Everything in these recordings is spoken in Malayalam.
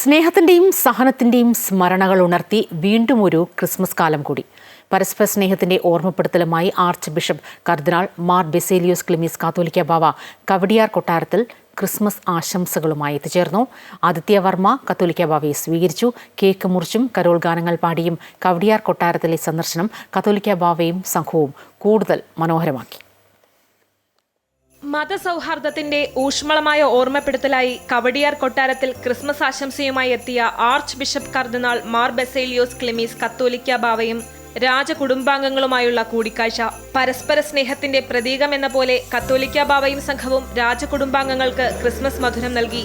സ്നേഹത്തിന്റെയും സഹനത്തിന്റെയും സ്മരണകൾ ഉണർത്തി വീണ്ടും ഒരു ക്രിസ്മസ് കാലം കൂടി. പരസ്പര സ്നേഹത്തിന്റെ ഓർമ്മപ്പെടുത്തലുമായി ആർച്ച് ബിഷപ്പ് കർദിനാൾ മാർ ബെസേലിയോസ് ക്ലിമീസ് കാത്തോലിക്ക ബാവ കവടിയാർ കൊട്ടാരത്തിൽ ക്രിസ്മസ് ആശംസകളുമായി എത്തിച്ചേർന്നു. ആദിത്യ വർമ്മ കത്തോലിക്ക ബാവയെ സ്വീകരിച്ചു. കേക്ക് മുറിച്ചും കരോൾ ഗാനങ്ങൾ പാടിയും കവടിയാർ കൊട്ടാരത്തിലെ സന്ദർശനം കത്തോലിക്ക ബാവയും സംഘവും കൂടുതൽ മനോഹരമാക്കി. മതസൗഹാർദ്ദത്തിന്റെ ഊഷ്മളമായ ഓർമ്മപ്പെടുത്തലായി കവടിയാർ കൊട്ടാരത്തിൽ ക്രിസ്മസ് ആശംസയുമായി എത്തിയ ആർച്ച് ബിഷപ്പ് കർദിനാൾ മാർ ബെസേലിയോസ് ക്ലിമീസ് കത്തോലിക്ക ബാവയും രാജകുടുംബാംഗങ്ങളുമായുള്ള കൂടിക്കാഴ്ച. പരസ്പര സ്നേഹത്തിന്റെ പ്രതീകമെന്ന പോലെ കത്തോലിക്ക ബാവയും സംഘവും രാജകുടുംബാംഗങ്ങൾക്ക് ക്രിസ്മസ് മധുരം നൽകി.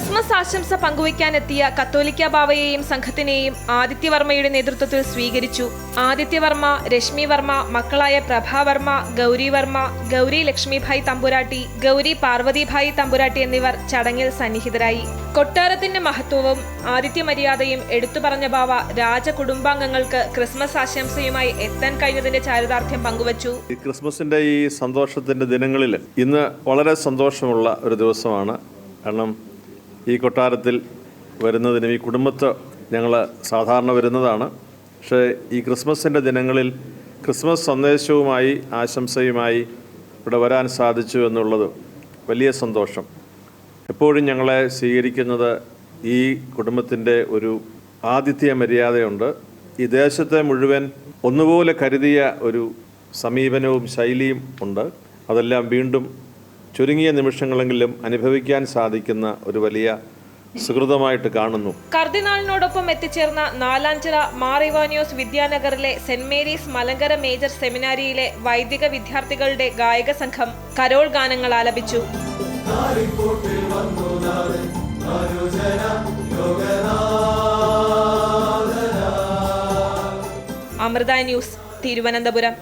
Christmas ആശംസ പങ്കുവയ്ക്കാനെത്തിയ കത്തോലിക്ക ബാവയെയും സംഘത്തിനെയും ആദിത്യവർമ്മയുടെ നേതൃത്വത്തിൽ സ്വീകരിച്ചു. ആദിത്യവർമ്മ രശ്മി വർമ്മ മക്കളായ പ്രഭാവർമ്മ ഗൗരി വർമ്മ ഗൗരി ലക്ഷ്മിഭായ് തമ്പുരാട്ടി ഗൗരി പാർവതിഭായ് തമ്പുരാട്ടി എന്നിവർ ചടങ്ങിൽ സന്നിഹിതരായി. കൊട്ടാരത്തിന്റെ മഹത്വവും ആദിത്യമര്യാദയും എടുത്തു പറഞ്ഞ ബാവ രാജകുടുംബാംഗങ്ങൾക്ക് ക്രിസ്മസ് ആശംസയുമായി എത്താൻ കഴിഞ്ഞതിന്റെ ചാരിതാർത്ഥ്യം പങ്കുവച്ചു. ക്രിസ്മസിന്റെ ഈ സന്തോഷത്തിന്റെ ദിനങ്ങളിൽ ഇന്ന് വളരെ സന്തോഷമുള്ള ഒരു ദിവസമാണ്. കാരണം ഈ കൊട്ടാരത്തിൽ വരുന്നതിനും ഈ കുടുംബത്തെ ഞങ്ങൾ സാധാരണ വരുന്നതാണ്. പക്ഷേ ഈ ക്രിസ്മസിന്റെ ദിനങ്ങളിൽ ക്രിസ്മസ് സന്ദേശവുമായി ആശംസയുമായി ഇവിടെ വരാൻ സാധിച്ചു എന്നുള്ളത് വലിയ സന്തോഷം. എപ്പോഴും ഞങ്ങളെ സ്വീകരിക്കുന്നത് ഈ കുടുംബത്തിന്റെ ഒരു ആതിഥ്യ മര്യാദയുണ്ട്. ഈ ദേശത്തെ മുഴുവൻ ഒന്നുപോലെ കരുതിയ ഒരു സമീപനവും ശൈലിയും ഉണ്ട്. അതെല്ലാം വീണ്ടും ചുരുങ്ങിയ നിമിഷങ്ങളെങ്കിലും അനുഭവിക്കാൻ സാധിക്കുന്ന ഒരു വലിയ സുഹൃതമായിട്ട് കാണുന്നു. കർദിനാളിനോടൊപ്പം എത്തിച്ചേർന്ന നാലാഞ്ചിറ മാറിവാനിയോസ് വിദ്യാനഗറിലെ സെന്റ് മേരീസ് മലങ്കര മേജർ സെമിനാരിയിലെ വൈദിക വിദ്യാർത്ഥികളുടെ ഗായക സംഘം കരോൾ ഗാനങ്ങൾ ആലപിച്ചു. അമൃത ന്യൂസ് തിരുവനന്തപുരം.